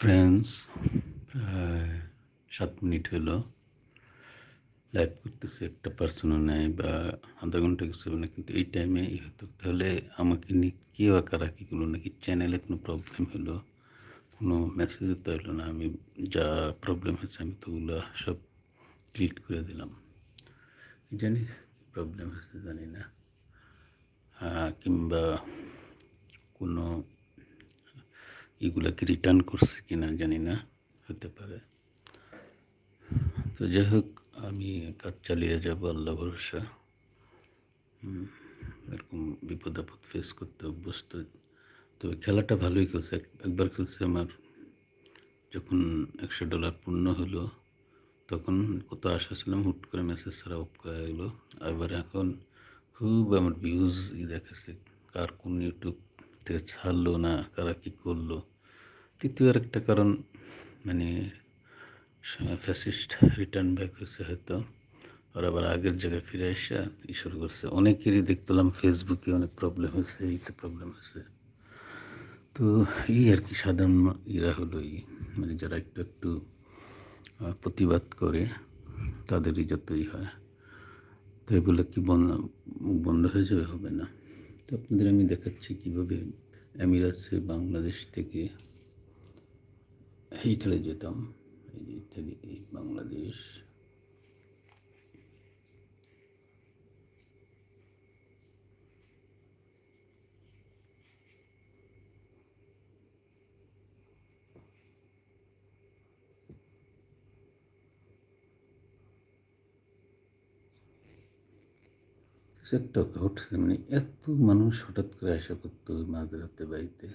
Friends প্রায় সাত minute হলো। লাইভ করতেছে একটা পার্সনও নেই বা আধা ঘণ্টা কিছু না, কিন্তু এই টাইমে তাহলে আমাকে নিয়ে কেউ বা কারা কী করল নাকি চ্যানেলে কোনো প্রবলেম হলো, কোনো মেসেজও তো হলো না। আমি যা প্রবলেম হয়েছে আমি তো ওগুলো সব ক্লিক করে দিলাম। জানি প্রবলেম হয়েছে জানি না। কিংবা কোনো এগুলাকে রিটার্ন করছে কি না জানি না, হতে পারে। তো যাই হোক, আমি কাজ চালিয়ে যাব, আল্লাহ ভরসা। এরকম বিপদ আপদ ফেস করতে অভ্যস্ত। তবে খেলাটা ভালোই খেলছে। একবার খেলছে আমার, যখন একশো ডলার পূর্ণ হলো, তখন কত আশা ছিলাম হুট করে মেসেজ ছাড়া অফ করে গেলো এবার এখন খুব আমার ভিউজ দেখাচ্ছে, কার কোন ইউটিউব থেকে ছাড়লো না, কারা কী করল? তৃতীয় আরেকটা কারণ মানে ফ্যাসিস্ট রিটার্ন ব্যাক হয়েছে হয়তো। আর আবার আগের জায়গায় ফিরে এসে ই শুরু করছে। অনেকেরই দেখলাম ফেসবুকে অনেক প্রবলেম হয়েছে এইটা প্রবলেম হয়েছে। তো এই আর কি সাধারণ ইরা হলো এই। মানে যারা একটু একটু প্রতিবাদ করে, তাদেরই যতই হয়। তো এগুলো কি বন্ধ বন্ধ হয়ে যাবে? হবে না। তো আপনাদের আমি দেখাচ্ছি কীভাবে অ্যামিরাসে বাংলাদেশ থেকে ইটালি যেতাম। ইটালি বাংলাদেশ। কিছু একটা ঘটছে মানে এত মানুষ হঠাৎ করে আসা করতো মাঝরাতে বাড়িতে।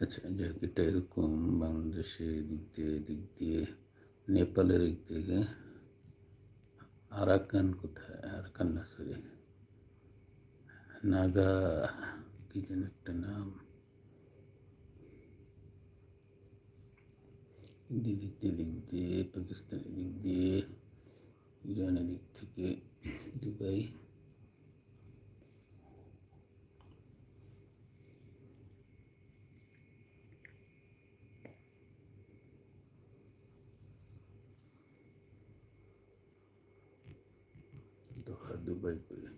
আচ্ছা যাই হোক এটা এরকম বাংলাদেশের দিক দিয়ে দিক দিয়ে, নেপালের দিক। থেকে আরাকান কোথায়? আরাকান না সরি নাগা, কি যেন একটা নাম। দিক দিয়ে দিক দিয়ে পাকিস্তানের দিক দিয়ে ইরানের দিক থেকে দুবাই দোহা দুবাই করে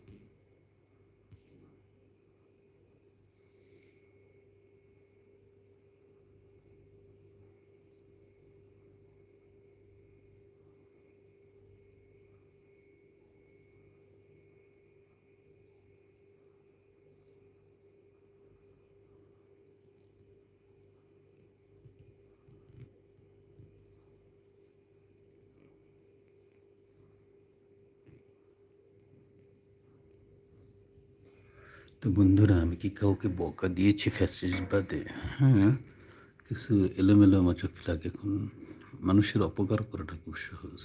তো বন্ধুরা, আমি কি কাউকে বকা দিয়েছি ফ্যাসিস বাদে? হ্যাঁ কিছু এলোমেলো আমার চোখে লাগে এখন। মানুষের অপকার করাটা খুব সহজ।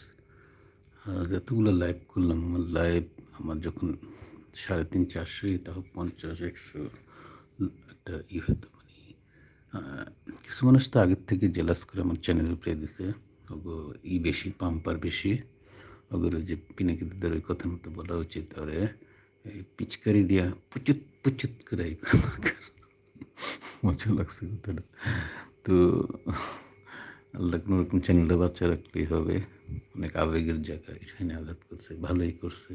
আর যতগুলো লাইভ করলাম, আমার লাইভ আমার যখন সাড়ে তিন চারশোই তাও পঞ্চাশ, একশো, একটা ই হতো মানে কিছু মানুষ তো আগের থেকে জেলাস করে আমার চ্যানেল উপরে দিছে। ওগো, ই বেশি পাম্পার বেশি। ওগুলো যে পিনাকিদের ওই কথা মতো বলা উচিত ওরে। এই পিচকারি দিয়া পুচুত পুচুত করে এই করা দরকার মজা লাগছে কথাটা তো আল্লাহ কোনো রকম চ্যানেলটা বাচ্চা রাখলেই হবে অনেক আবেগের জায়গায় এখানে আঘাত করছে ভালোই করছে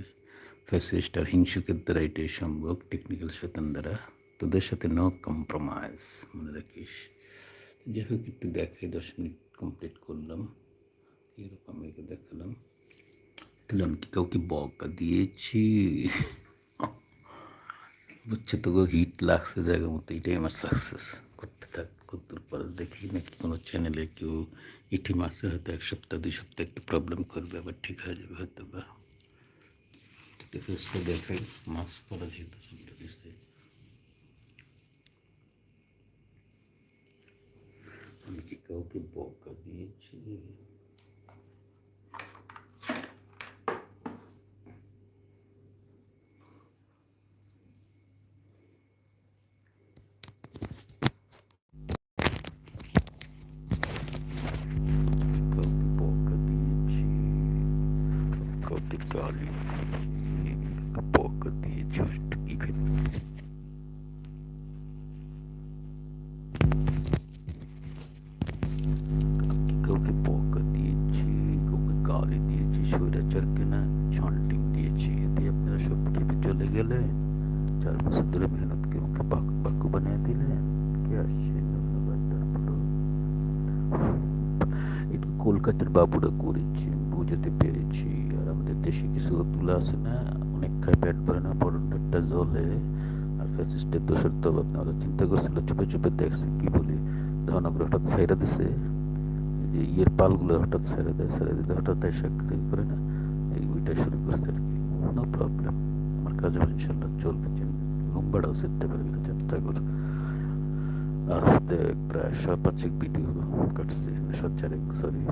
ফ্যাসিস্ট আর হিংসুকের দ্বারা এটাই সম্ভব টেকনিক্যাল শয়তান দ্বারা তোদের সাথে নো কম্প্রোমাইজ মনে রাখিস যাই হোক একটু দেখাই দশ মিনিট কমপ্লিট করলাম এরকম আমাকে দেখালাম তাহলে আমি কি কাউকে বকা দিয়েছি বুঝছে তো হিট লাগছে জায়গা মতো, এটাই আমার সাকসেস করতে থাক কতদূর পরে দেখি, নাকি কোনো চ্যানেলে কেউ ইটি মাসে হয়তো এক সপ্তাহ, দুই সপ্তাহ একটু প্রবলেম করবে, আবার ঠিক হয়ে যাবে হয়তো বা। ফেসটা দেখাই মাস্ক পরা যেহেতু সবটা দিচ্ছে আমি কি কাউকে বকা দিয়েছি? капитале покатые чувствики. কাউকে পকা দিয়েছি কাউকে গালি দিয়েছি স্বৈরাচারকে না ছন্টিং দিয়েছি এতে আপনারা সব চলে গেলে চার বছর ধরে মেহনতকে আমাকে বাক বাকু বানিয়ে দিলে কে আসছে ধন্যবাদ কলকাতার বাবুরা করেছে বুঝাতে পেরেছি দেশে কিছু তুলা আছে না, অনেক খায় পেট ভরে না একটা জলে আর ফ্যাসিস্টের দোষের তো আপনি ওরা চিন্তা করছিল, চুপে চুপে দেখছে, কি বলি? ধনগর হঠাৎ ছাইরা দিছে, যে ইয়ের পালগুলো হঠাৎ ছেড়ে দেয়, ছেড়ে দিলে হঠাৎ এসে করে না, এই ওইটা শুরু করছে আর কি। নো প্রবলেম আমার কাজ হবে ইনশাল্লাহ চলবে লম্বাটাও শিখতে পারবে না চেষ্টা কর আস্তে প্রায় সব পাঁচেক ভিডিও কাটছে সাত চারেক সরি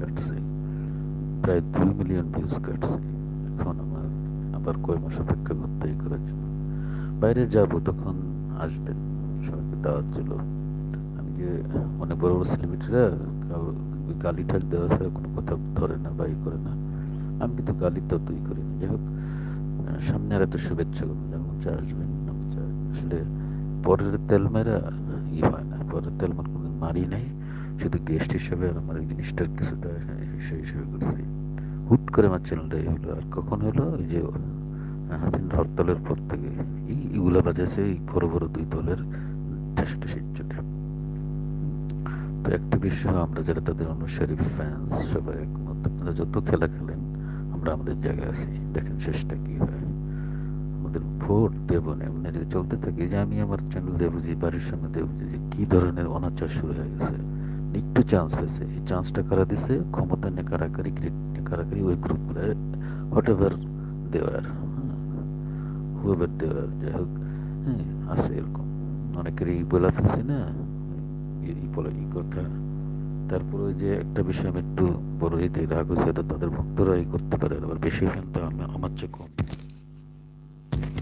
কাটছে। প্রায় দুই মিলিয়ন ভিউজ কাটছে। এখন আমার, আবার কয় মাস অপেক্ষা করতে করার জন্য বাইরে যাব, তখন আসবেন। সবাইকে দাওয়াত ছিল। আমি যে অনেক বড় বড় সেলিব্রিটিরা গালি ঠাক দেওয়া ছাড়া কোনো কথা ধরে না বা করে না। আমি কিন্তু গালি তো তুই করি না যাই হোক, সামনে আর এত শুভেচ্ছা করব যেমন চা আসবেন আসলে পরের তেল মেরা ই হয় না। পরের তেল মানে কোনো মারি নাই। শুধু গেস্ট হিসেবে আমার এই জিনিসটার কিছুটা সেই হিসেবে করছি। হুট করে আমার চ্যানেলটাই হলো আর কখন হলো? ওই যে হাসিন হরতালের পর থেকে। এই এগুলো বাজেছে এই বড় বড় দুই দলের ঠাসি চোটে। তো একটা বিষয়, আমরা যারা তাদের অনুসারী ফ্যান্স সবাই একমত। আপনারা যত খেলা খেলেন, আমরা আমাদের জায়গায় আছি। দেখেন শেষটা কি হয়। আমাদের ভোট দেব না, এমনি যদি চলতে থাকে। যে আমি আমার চ্যানেল দেবো যে বাড়ির সামনে দেবো যে কী ধরনের অনাচার শুরু হয়ে গেছে। একটু চান্স হয়েছে। এই চান্সটা কারা দিছে? ক্ষমতা নিয়ে কারাকারি ক্রিকেট কারাকারি ওই গ্রুপগুলো whatever they're whoever they're যাই হোক হ্যাঁ এরকম অনেকেরই বলা ফেলছি না ই বলে ই কথা তারপরে যে একটা বিষয় আমি একটু বড় ইতে রাগ হয়েছে তো তাদের ভক্তরা এই করতে পারে আবার বেশি আমি আমার চেয়ে কম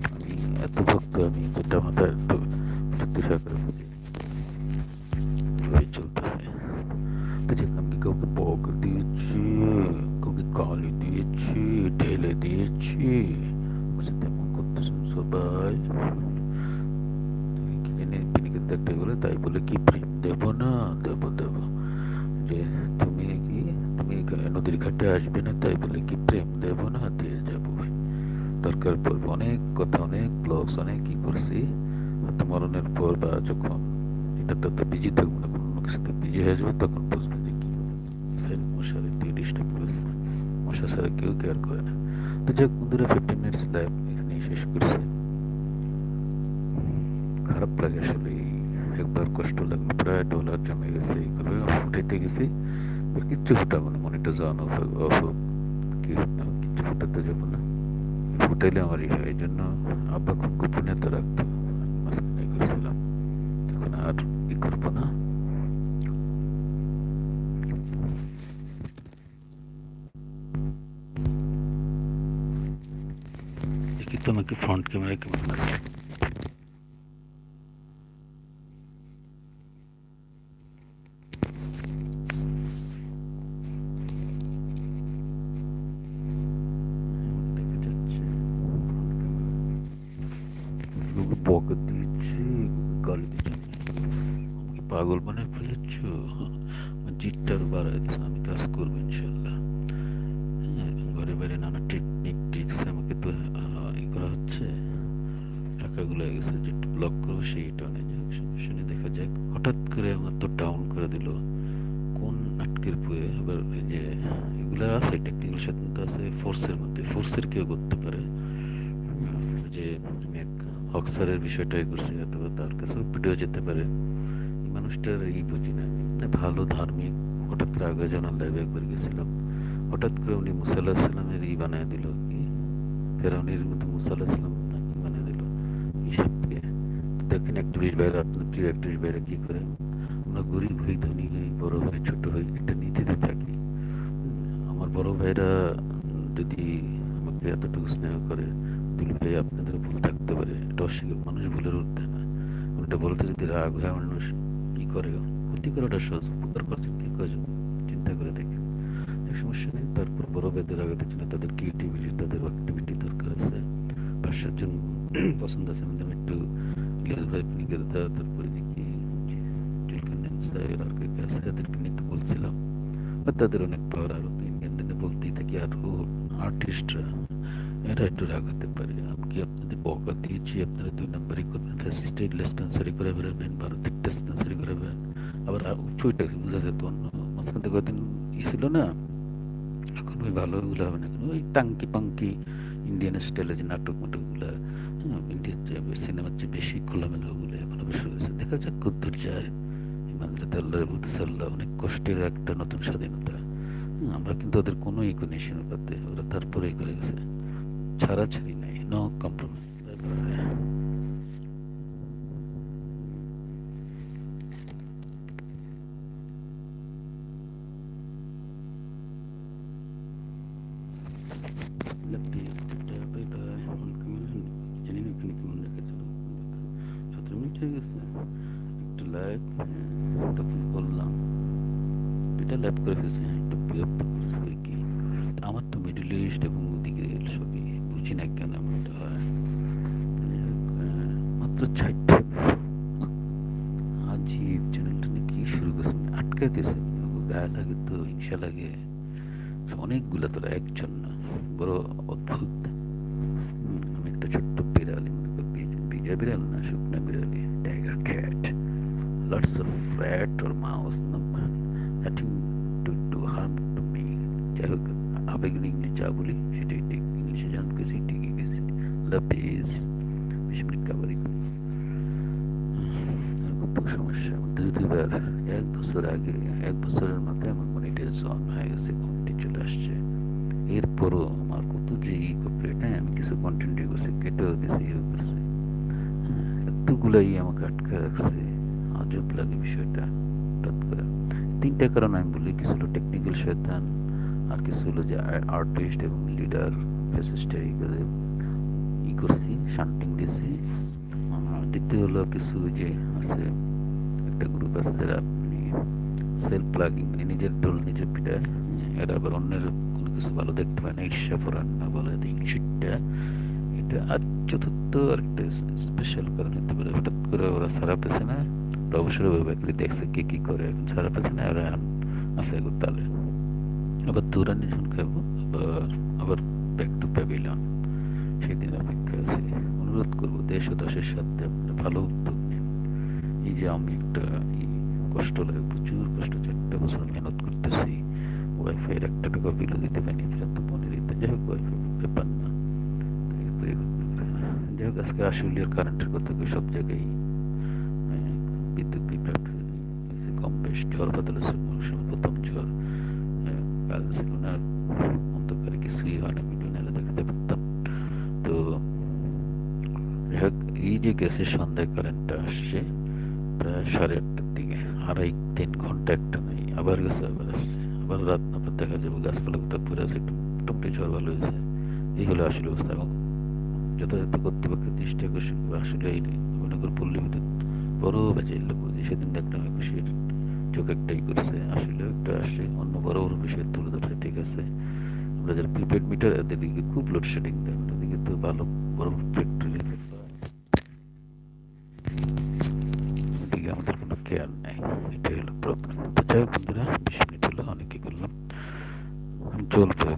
আমি এত ভক্ত আমি যেটা মাথায় একটু শক্তিশালী করে ফেলি চলতেছে তো যে আমি কাউকে বক ঢেলে দিয়েছি বুঝে তেমন করতেছেন সবাই। একটাই বলে তাই বলে, কি প্রেম? দেব না, দেব দেব। যে, তুমি কি, তুমি নদীর ঘাটে আসবে না? তাই বলে, কি প্রেম? দেব না, দিয়ে যাব ভাই। দরকার পড়বে অনেক কথা, অনেক ব্লগস অনেক কি করছি। মরণের পর বা যখন এটা তো বিজি থাকব না, কোনো কিছুতে বিজি হয়ে যাবে, তখন বুঝবে যে কি। মশারে দিয়ে ডিস্টার্ব করেছে মশা ছাড়া কেউ কেয়ার করে না। তো যাক বন্ধুরা ফিফটিন মিনিটস লাইভ এখানেই শেষ করছি। খারাপ লাগে আসলে একবার কষ্ট লাগল প্রায় ডলার জমে গেছে এই করে ফুটাইতে গেছি। কিচ্ছু ফুটাবো না মনিটা যান অফ অফ কি কিচ্ছু ফুটাতে যাব না। ফুটাইলে আমার ই হয় এই জন্য আব্বা খুব গোপনীয়তা রাখতো। মাঝখানে করেছিলাম এখন আর ই করব না। দেখি তোমাকে ফ্রন্ট ক্যামেরা কেমন লাগে বকা দিয়েছে গালি দিচ্ছে আমাকে পাগল মানে ফেলেছ জিতটা আরও বাড়াই দিচ্ছে আমি কাজ করব ইনশাল্লাহ ঘরে বাইরে নানা হচ্ছে। টাকাগুলো গেছে যে ব্লক করব সেইটা নেই যাক। শুনে দেখা যাক। হঠাৎ করে আমার তো ডাউন করে দিল। কোন নাটকের বইয়ে? আবার এই যে এগুলো আছে টেকনিক্যাল স্বাধীনতা আছে ফোর্সের মধ্যে। ফোর্সের কেউ করতে পারে। যে আমি এক হকসারের বিষয়টাই করছি, অথবা তার কাছেও ভিডিও যেতে পারে। মানুষটার এই বুঝি না। ভালো ধার্মিক, হঠাৎ করে আগে যখন লাইভে একবার গেছিলাম। হঠাৎ করে উনি মুসাল্লাহ সাল্লামের ই বানিয়ে দিল। ফেরাউনির মধ্যে মুসাল্লাহ সাল্লাম বানিয়ে দিল। হিসাবকে। দেখেন একত্রিশ বাইরে আপনার প্রিয় একত্রিশ বাইরে কি করে? আমরা গরিব হই, ধনী হই, বড় ভাই ছোট হই, একটা নীতিতে থাকি। আমার বড় ভাইরা যদি আমাকে এতটুকু স্নেহ করে দুলু ভাই আপনাদের ভুল থাকতে পারে, এটা অস্বীকার, মানুষ ভুলের উঠতে না। ওটা বলতে যদি রাগ হয়, মানুষ কি করে? ক্ষতি করাটা সহজ, উপকার করছে কি? কাজ চিন্তা করে দেখে সমস্যা নেই তারপর বড় ভাইদের আগাতে জন্য তাদের ক্রিয়েটিভিটি পছন্দ আছে আমাদের একটু ভাই তারপরে যে কি আর তাদেরকে একটু বলছিলাম তাদের অনেক পাওয়ার আরও ইন্ডিয়ান বলতেই থাকি আর আর্টিস্টরা এরা একটু রাগ হতে পারে আমি আপনাদের বকা দিয়েছি আপনারা দুই নম্বরই করবেন করে বেরোবেন ভারতের করে বেরোবেন আবার উচ্চটা বোঝা যেত অন্য ছিল না এখন ওই ভালো ওগুলো হবে না ওই টাঙ্কি পাঙ্কি ইন্ডিয়ান স্টাইলে যে নাটক মাটকগুলো হ্যাঁ সিনেমার চেয়ে বেশি খোলামেলা ওগুলো এখন আবার হয়েছে দেখা যাক, কদ্দূর যায়। ইমানদাতে আল্লাহর বলতেছে আল্লাহ অনেক কষ্টের একটা নতুন স্বাধীনতা। আমরা কিন্তু ওদের কোনো ইকোনেশন পাতে ওরা তারপরেই করে গেছে। ছাড়াছাড়ি নাই নো কম্প্রোমাইজ বুঝি না কেন এমনটা হয়? মাত্র আজিব চ্যানেলটা নিয়ে শুরু করছে? মানে আটকাইতেছে। গায়ে লাগে তো হিংসা লাগে। অনেকগুলো তোরা একজন না বড় অদ্ভুত। আমি একটা ছোট্ট বিড়ালি মনে করি বিড়াল না শুকনা বিড়ালি tiger cat lots of or mouse no, nothing to do harm to me যাই হোক আবেগের ইংলিশ যা বলি সেটাই ঠিক ইংলিশে জান গেছি ঠিকই গেছি লাভ ইজ বেশি রিকাভারি কত এক বছর আগে এক বছরের মাথায় আমার হয়ে গেছে চলে আসছে। এরপরও আমার কত যে ই হ্যাঁ আমি কিছু করছি কেটেও ইয়ে করছি। হ্যাঁ, এতগুলাই আমাকে আটকে রাখছে। আজব লাগে বিষয়টা হঠাৎ করে। তিনটা কারণ আমি বলি কিছু হলো টেকনিক্যাল শয়তান আর কিছু হলো যে আর্টিস্ট এবং লিডার ফেসিস্টার ই করছি শান্টিং দিছি। দ্বিতীয় হলো কিছু যে আছে, একটা গ্রুপ আছে যারা আপনি সেলফ প্লাগিং মানে নিজের ডোল নিজের পিঠায় এরা আবার অন্যের কোনো কিছু ভালো দেখতে পায় না। ঈর্ষা পরান না বলে, হিংসিটটা। এটা আর চতুর্থ আরেকটা স্পেশাল কারণ হতে পারে, হঠাৎ করে ওরা সারা পেছে না। অবসরে ব্যাপারে দেখছে কে কি করে, এখন সারা পেছে না, ওরা আছে তালে। আবার দৌড়ানি যখন খাব আবার আবার ব্যাক টু প্যাভিলিয়ন সেদিন অপেক্ষা আছে অনুরোধ করব দেশ ও দশের সাথে আপনারা ভালো উদ্যোগ নিন। এই যে আমি একটা কষ্ট লাগে প্রচুর কষ্ট চারটা বছর মেহনত করতেছি। ওয়াইফাই এর একটা টাকা বিলও দিতে পারিনি ফেরত মনে দিতে যাই হোক ওয়াইফাই ব্যাপার না। যাই হোক আজকে আশুলিয়ার কারেন্টের কথা কই সব জায়গায় বিদ্যুৎ হয়ে গেছে কম বেশ ঝড় বাদল আছে মৌসুমে প্রথম ঝড় আহ, কাল ছিল না অন্ধকারে কিছুই হয় না ভিডিও নাহলে দেখাতে পারতাম তো যাই হোক, যে গ্যাসের সন্ধ্যায় কারেন্টটা আসছে, প্রায় সাড়ে আটটার দিকে। আড়াই তিন ঘণ্টা একটা নেই, আবার গেছে, আবার আসছে। আবার রাত নাপার দেখা যাবে, গাছপালা কোথাও পড়ে আছে, একটু ঝড় ভালো হয়েছে। এই হলো আসলে অবস্থা। এবং যথাযথ কর্তৃপক্ষের দৃষ্টি আকর্ষণ করে আসলে এই মনে করি পল্লী বিদ্যুৎ বড় বাজে লোক সেদিন দেখলাম একুশের চোখ একটাই করছে, আসলে একটা আসছে, অন্য বড় বড় বিষয় তুলে ধরছে ঠিক আছে। আমরা যারা প্রিপেড মিটার এদের দিকে খুব লোডশেডিং দেয় ওদিকে তো ভালো বড় ফ্যাক্টরি কেয়ার নেই। এটাই হলো প্রবলেম তো যাই হোক বন্ধুরা বিশ মিনিট হলো অনেকে করলাম চলবো